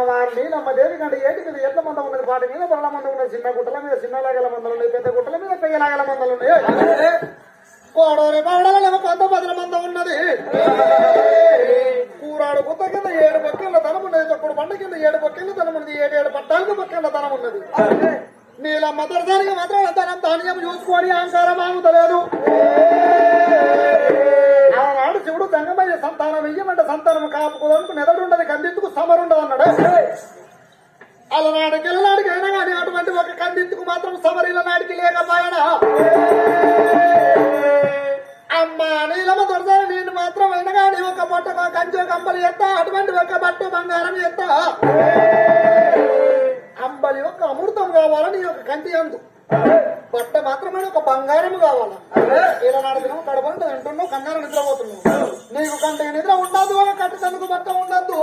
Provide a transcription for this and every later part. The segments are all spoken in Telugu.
అమ్మవారు నీలమ్మ దేవి కంటే ఏటి మీద ఎట్ల మంద ఉన్నది పాటి మీద పొరల మంద ఉన్నది చిన్న గుట్టల మీద చిన్న లాగల మందలు ఉన్నాయి పెద్ద గుట్టల మీద పెయ్య లాగల మందలు ఉన్నాయి. కోడోరి పౌడల కొంత పదల మంద ఉన్నది. కూరాడు గుత్త కింద ఏడు పక్కల ధనం ఉన్నది తప్పుడు పంట కింద ఏడు పక్కల ధనం ఉన్నది ఏడు ఏడు పట్టాలకు పక్కల ధనం ఉన్నది. నీలమ్మ దొరసానికి మాత్రం ధనం ధాన్యం చూసుకొని అహంకారం ఆగుతలేదు ఆనాడు శివుడు గంగమయ్య సంతానం ఇయ్యమంటే సంతానం కాపుకోదనుకు నెదడుండదు కందిందుకు సమరుండదు అన్నాడు. అలనాడికి ఇలనాడికి అయినా కానీ అటువంటి ఒక కందిందుకు మాత్రం సమరు నాడికి లేకపోయాడా అమ్మ నీలమ దొరసారి నేను మాత్రం అయినా కానీ ఒక పొట్ట కంచో కంపలు ఎత్త అటువంటి ఒక బట్ట బంగారం ఎత్త. అంబలి యొక్క అమృతం కావాలని ఒక కంటి అందు? మాత్రమే ఒక బంగారం కావాలా. ఇలా నడిపినావు కడపంట వింటున్నావు కన్నార నిద్రపోతున్నావు నీకు కంట నిద్ర ఉండదు ఒక కట్టు తనకు బట్ట ఉండద్దు.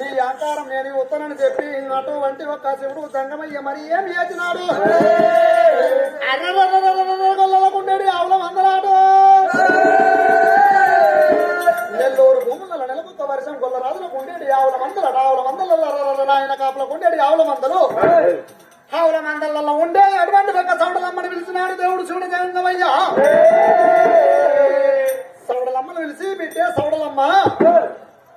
నీ ఆకారం నేను ఉత్తనని చెప్పి అటువంటి ఒక శివుడు సంగమయ్య మరి ఏం చేసినాడు? అర్రకుండేది ఆవుల మందలాడు నెల్లూరు భూముల నెలకొత్త వర్షం గొల్ల రాజులకు ఉండేది ఆవుల మందల ఆవుల మందల నాయన కాపులకు ఉండేది ఆవుల మందలు ఆవుల మందలలో ఉండే సౌడలమ్మని దేవుడు చూడు జగంగమయ్య సౌడలమ్మను పిలిచి బిడ్డే సౌడలమ్మ.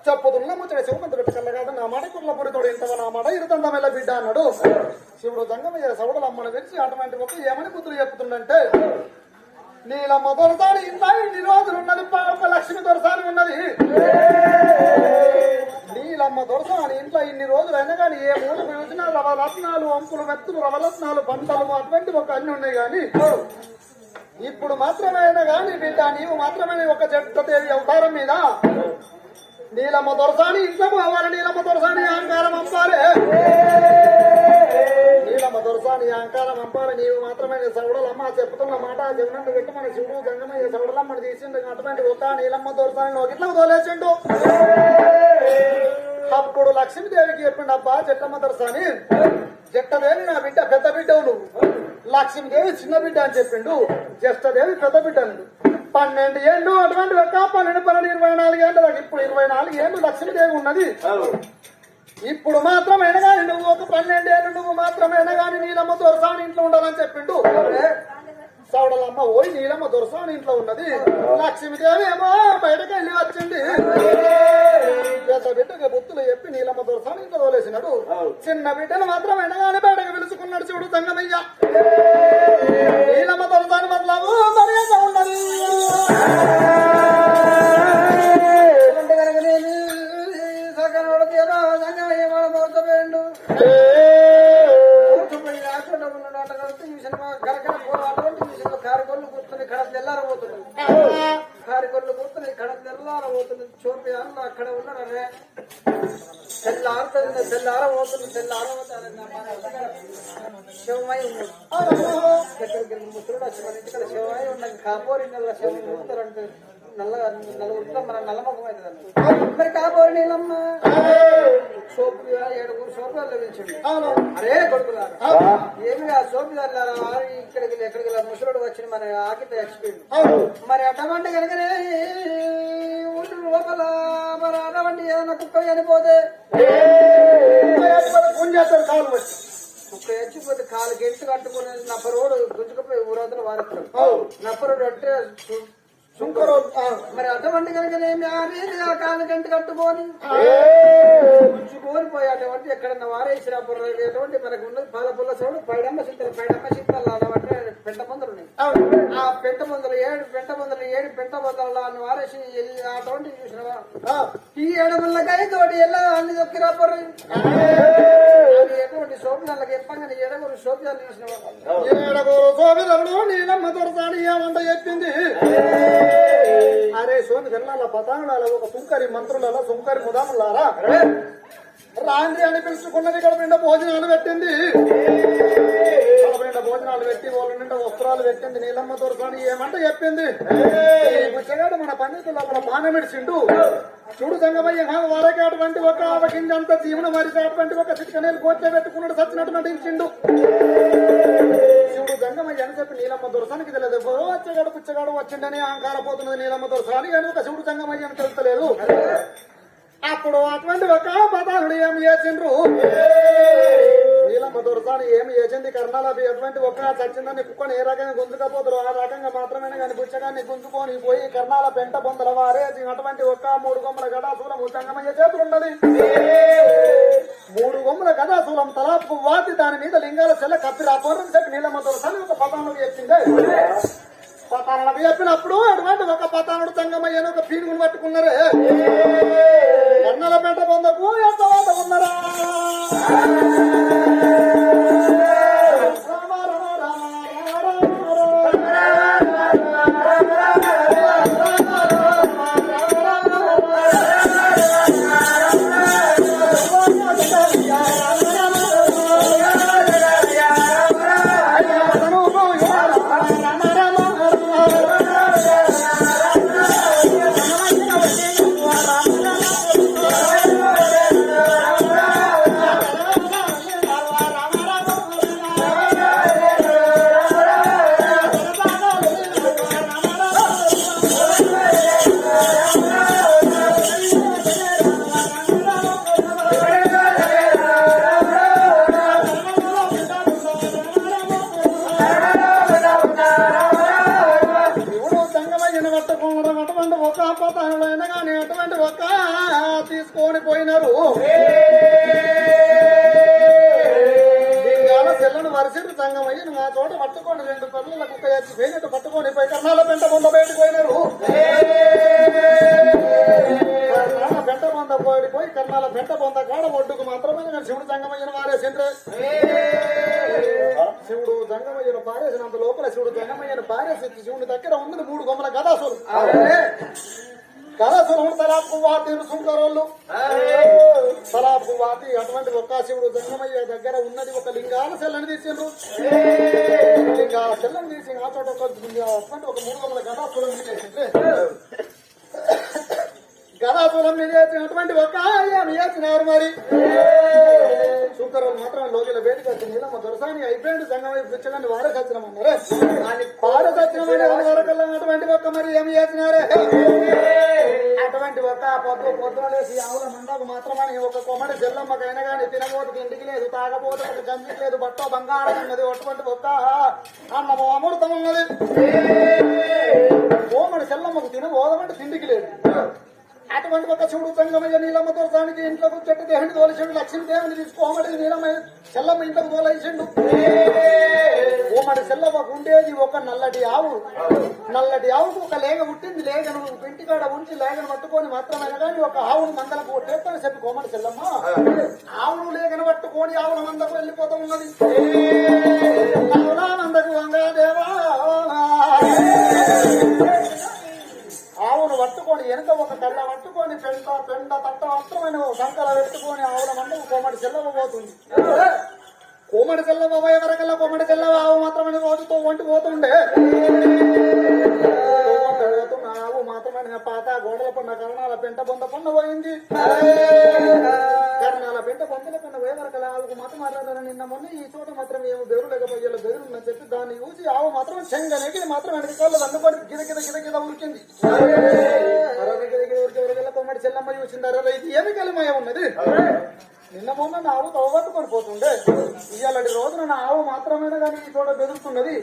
చెప్పుతున్న ముచ్చట శివమంతుడు కళ్ళ నా మాట కుర్ల పొడితోడు ఇంతవ నా మాట ఇరుతందమెల్ల బిడ్డ అన్నాడు. శివుడు జంగమయ్య సౌడలమ్మను పిలిచి అటువంటి ఒక ఏమని కూతురు చెప్తుండంటే నీలమ్మ దొరసాని ఇంత ఇన్ని రోజులు రత్నాలు వంపులు మెత్తులు రవరత్నాలు పంటలు అటువంటి ఒక అన్ని ఉన్నాయి కానీ ఇప్పుడు మాత్రమైనా కానీ బిడ్డ నీవు మాత్రమే ఒక జట్టదేవి అవతారం మీద నీలమ్మ దొరసాని ఇంట్లో అవ్వాలి నీలమ్మ దొరసాని అహంకారం అంపాలే. నీలమ్మ దొరసాని అహంకారం అంపాలి. నీవు మాత్రమే సౌడలమ్మ చెప్తున్న మాట జగనండి పెట్టి మన శివుడు గంగమయ్య సౌడలమ్మని తీసిండు. అటువంటి ఒక నీలమ్మ దొరసాని ఒక ఇట్లా తోలేసిండు అప్పుడు లక్ష్మీదేవికి చెప్పిండు అబ్బా చెట్టమ్మ దొరసాని జట్టదేవి నా బిడ్డ పెద్ద బిడ్డవు నువ్వు. లక్ష్మీదేవి చిన్న బిడ్డ అని చెప్పిండు జ్యేష్ఠదేవి పెద్ద బిడ్డ పన్నెండు ఏళ్ళు అటువంటి ఒక పన్నెండు పన్నెండు ఇరవై నాలుగు ఏళ్ళు ఇప్పుడు ఇరవై నాలుగు ఏళ్ళు లక్ష్మీదేవి ఉన్నది. ఇప్పుడు మాత్రమేనా కానీ నువ్వు ఒక పన్నెండేళ్ళు నువ్వు మాత్రమేనా కానీ నీలమ్మ దొరసాని ఇంట్లో ఉండాలని చెప్పిండు. సౌడలమ్మ ఓయ్ నీలమ్మ దొరసాని ఇంట్లో ఉన్నది. లక్ష్మీదేవి ఏమో బయటకు వెళ్ళి వచ్చింది. నీలమ్మ దొరసాని ఇంట్లో తోలేసినాడు చిన్న బిడ్డను మాత్రం ఎండగానే బయటకు పిలుచుకున్నాడు శివుడు సంగమయ్య. నీలమ్మ దొరసాని బదులావు మర్యాద ఉన్నది సంగమయ్య మన తెల్లారుతుంది తెల్లారబోతుంది తెల్లారబోతారు శివమై ఉన్నాడు ఎక్కడికి వెళ్ళి ముసలుడు ఇంటికి శివమై ఉన్నాడు కాపోరి నెల శివం మూతారంటే నల్ల నలుగురిలో మన నల్లమొఖం అవుతుంది మరి కాపోరి నీళ్ళమ్మ సోపు ఏడుగురు సోపు లభించండి అరే కొడుకులారా ఏమి ఆ సోపుదారులారా ఇక్కడికి వెళ్ళి ఎక్కడికి వెళ్ళి ముసలుడు వచ్చిన మన ఆకిత ఎక్స్పీరియన్స్ మరి అటువంటి కనుకనే ఊరి లోపల మరి అటువంటి ఏదైనా కుక్క చనిపోతే ఫోన్ చేస్తారు కాలు వచ్చి. కుక్క చచ్చిపోతే కాలు గెంటు కట్టుకుని నప్పరోడు గుంజుకపోయి ఊరంతా అవును. నప్పరోడు అంటే మరి అటువంటి కనుకనేమి ఆ రీతిగా కాలు గంట కట్టుకొని గుంజుకొని అటువంటి ఎక్కడన్నా వారేసినప్పుడు ఎటువంటి మనకు ఉన్నది పాల పుల్ల సౌడు పైడమ్మ చింతలు పైడమ్మ చింతలు అటువంటి పెంట మందులు ఉన్నాయి. ఆ పెంట మందులు ఏడు పెంట మందులు ఏడు పెంట మందులు అని వారేసి అటువంటి చూసినవా? ఆ. ఈ ఏడగుళ్ళకై తోటి ఎలా అన్ని దొక్కి రాపరు ఎటువంటి సోపిదాలకు చెప్పంగానే ఏడగురు సోపిదాలు చూసినవా? ఏడగోరు సోమిదరుడు నీలమ్మ దొరసాని ఏమంట చెప్పింది? అరే సోమి గల్లాల పతాండాల ఒక సుంకరి మంత్రుల సుంకరి ముదాములారా రాంది అని పిలుచుకున్నది ఇక్కడ నిండా భోజనాలు పెట్టింది. నిండా భోజనాలు పెట్టి వాళ్ళ నిండా వస్త్రాలు పెట్టింది నీలమ్మ దొరసాని ఏమంట చెప్పింది? ఈ ముచ్చగాడు మన పండితులు మన బాణమిడిచిండు చూడు సంగమయ్య వారకి అటువంటి ఒక ఆవకింజంత జీవన మరిచి అటువంటి ఒక చిట్కనేలు కోట్లే పెట్టుకున్నాడు సచ్చినట్టు నటించిండు. శివుడు జంగమయ్య అని చెప్పి నీలమ్మ దొరసానికి తెలియదు. ఎవరో వచ్చేగాడు పుచ్చగాడు వచ్చిండని అహంకార పోతున్నది నీలమ్మ దొరసాని కానీ ఒక శివుడు జంగమయ్య అని తెలుస్తలేదు. అప్పుడు అటువంటి ఒక పదాలుడు ఏం చేసిండ్రు? నీలమ్మ దొరసాని ఏమి చేసింది? కర్ణాల ఎటువంటి ఒక చచ్చిందని కుక్కని ఏ రకంగా గుంజుకపోతారు ఆ రకంగా మాత్రమే కానీ పుచ్చగాన్ని గుంజుకొని పోయి కర్ణాల పెంట పొందల వారే అటువంటి ఒక్క మూడు గొమ్మల గడాసూలం జంగమయ్య చేతులున్నది. మూడు గొమ్మల గదాసూలం తలాపుకు వాతి దాని మీద లింగాల చెల్ల కప్పి రాపోరని చెప్పి నీలమ్మ దొరసాని ఒక పదాలను చెప్పిందే పతానులకు చెప్పినప్పుడు అటువంటి ఒక పతానుడు సంగమయ్యను ఒక పీనుగును పట్టుకున్నారే. కన్నల పెంట పొందకు ఎంత వాత ఉన్నారా పోయి పొంద కాడ ఒడ్డుకు మాత్రమే శివుడు జంగమయ్యను వారేసిండ్రే శివుడు జంగమయ్యను పారేసినంత లోపల శివుడు జంగమయ్యను పారేసి శివుడి దగ్గర ఉన్నది మూడు గొమ్మల కథాసులు గదాసులు తలాపు వాతి సుంకరోళ్ళు తలాపు వాతి అటువంటి ఒక్క శివుడు జంగమయ్య దగ్గర ఉన్నది ఒక లింగాల సెల్లని తీసిండ్రు. లింగాల సెల్లని తీసి ఆ చోట ఒక అటువంటి ఒక మూడు గొమ్మల కథాసులు తీసేసిండ్రు. గదాసులం మీద చేసినటువంటి ఒక ఆయన చేసినారు మరి. శుక్రవారం మాత్రం లోపల వేడికి వచ్చి నీలమ్మ దొరసాని అయిపోయింది సంగమై పిచ్చగాన్ని వారే సచ్చినమన్నారే వారే సచ్చినమని వరకల్లా అటువంటి ఒక్క మరి ఏమి చేసినారే? అటువంటి ఒక్క పొద్దు పొద్దున లేసి ఆవుల మండకు మాత్రమని ఒక కొమ్మడి చెల్లమ్మకైనా కానీ తినబోతుకి ఇంటికి లేదు తాగబోతు గంజికి లేదు బట్ట బంగారం ఉన్నది అటువంటి ఒక్క అన్నము అమృతం ఉన్నది. అటువంటి ఒక శివుడు సంగమయ్య నీలమ్మ దొరసానికి ఇంట్లోకి చెట్టు దేవుని తోలిసిండు లక్ష్మీ దేవుని తీసుకోమడి నీలమయ్య చెల్లమ్మ ఇంట్లోకి తోలేసిండు. ఓమడి చెల్లమ్మకు ఉండేది ఒక నల్లటి ఆవు. నల్లటి ఆవుకు ఒక లేగ పుట్టింది లేగను ఇంటికాడ ఉంచి లేగను పట్టుకొని మాత్రమైనా కానీ ఒక ఆవును మందలకు కొట్టేస్తాను చెప్పి కోమడి చెల్లమ్మ. ఆవును లేగను పట్టుకొని ఆవుల మందకు వెళ్ళిపోతూ ఉన్నది. వెనుక ఒక కళ్ళ పట్టుకొని పెంట పెండ తట్ట మాత్రమైన సంకల పెట్టుకొని ఆవుల మంట కోమటి చెల్లవ పోతుంది. కోమటి చెల్లవ ఎవరికల్లా కోమటి చెల్లవ ఆవు మాత్రమే రోజుతో వంటి పోతుండే. ఆవు మాత్రమే పాత గోడల పండ కరణాల పెంట బొంద పండ పోయింది. కరణాల పెంట బొందల పండ పోయే వరకల్లా ఆవుకు మాత్రం మాట్లాడారు నిన్న మొన్న ఈ చోట మాత్రం ఏమో బెరువు లేకపోయేలా బెరువు ఉందని చెప్పి దాన్ని చూసి ఆవు మాత్రం చెంగనేకి మాత్రం వెనక కాళ్ళు అందుకొని గిద గిద గిద గిద ఉరికింది. చెల్లమ్మ చూసింది ఇది ఏమి కలిమయ ఉన్నది. నిన్న మొన్న నా ఆవు తవ్వట్టుకొని పోతుండే. ఇవాళటి రోజున నా ఆవు మాత్రమే కానీ ఈ చోట బెదురుతున్నది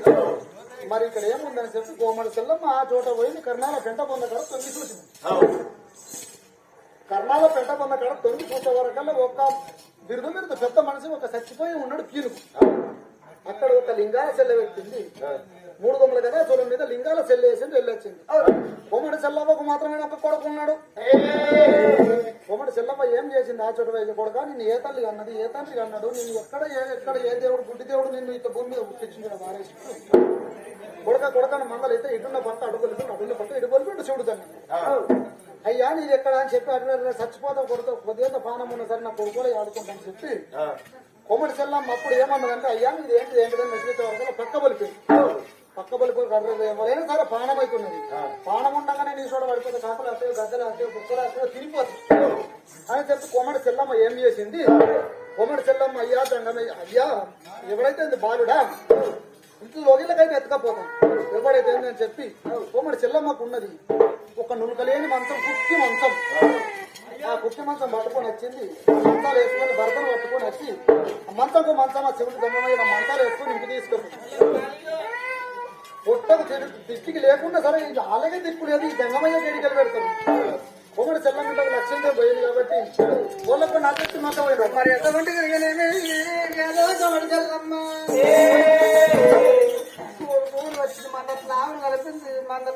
మరి ఇక్కడ ఏముందని చెప్పి కోమడి చెల్లమ్మ ఆ చోట పోయింది. కర్ణాల పెంట పొంద కడ తొంగి చూసింది. కర్ణాల పెంట పొంద కడ తొంగి చూసే వరకల్లా ఒక బిరుదు బిరుదు పెద్ద మనిషి ఒక చచ్చిపోయి ఉన్నాడు పీనుగు అక్కడ ఒక లింగాల సెల్ల పెట్టింది. మూడు గొమ్మల కదా చూడ మీద లింగాల సెల్ల వేసింది వెళ్ళొచ్చింది. కొమ్మడి సెల్లవ్వకు మాత్రమే ఒక కొడుకు ఉన్నాడు. కొమ్మడి సెల్లవ్వ ఏం చేసింది? ఆ చోట వేసి కొడుక నిన్ను ఏ తల్లి అన్నది? ఏ తండ్రి అన్నాడు? నిన్ను ఎక్కడ ఏ ఎక్కడ ఏ దేవుడు గుడ్డి దేవుడు నిన్ను ఇంత భూమి మీద తెచ్చింది మారేసి కొడక కొడకను మంగళ అయితే ఇటున్న భర్త అడుగులు అడుగులు భర్త ఇటు కొలిపి చూడు దాన్ని. అయ్యా నీది ఎక్కడ అని చెప్పి అటు చచ్చిపోతావు కొడుకు. కొద్దిగా పానం ఉన్న సరే నా కొడుకులే ఆడుకుంటాను చెప్పి కొమ్మడి చెల్లం అప్పుడు ఏమన్నదంటే అయ్యా ఇది ఏంటి ఏంటిదని మెసేజ్ వరకు పక్క బలిపి పక్క బలిపి ఎవరైనా సరే పానం అవుతున్నది పానం ఉండగానే నీ చోట పడిపోతే కాకలు అట్టే గద్దలు అట్టే కుక్కలు అట్టే తిరిగిపోతుంది అని చెప్పి కొమ్మడి చెల్లమ్మ ఏం చేసింది? కొమ్మడి చెల్లమ్మ అయ్యా దండమయ్య అయ్యా ఎవరైతే ఇది బాలుడా ఇంట్లో లోగిళ్ళకైతే ఎత్తకపోతాం. ఎవడైతే నేను చెప్పి ఉమ్మడి చెల్లమ్మకు ఉన్నది ఒక నులకలేని మంచం కుక్కి మంచం. ఆ కుక్కి మంచం పట్టుకొని వచ్చింది. మంచాలు వేసుకొని భర్తను పట్టుకొని వచ్చి మంచంకు మంచం ఆ చెవుడు దమ్మమైన మంచాలు వేసుకొని ఇంటికి తీసుకొని పొట్టకు దిష్టికి లేకుండా సరే అలాగే దిక్కు లేదు ఈ గంగమయ్య గడికలు పెడతారు. ఉమ్మడి చెల్లమ్మ లక్ష్యంగా పోయింది కాబట్టి వాళ్ళకు నాకెత్తి మాత్రం మరి ఎటువంటి కలిగిన చల్లమ్మ వచ్చింది మన స్నానం కలిపింది మన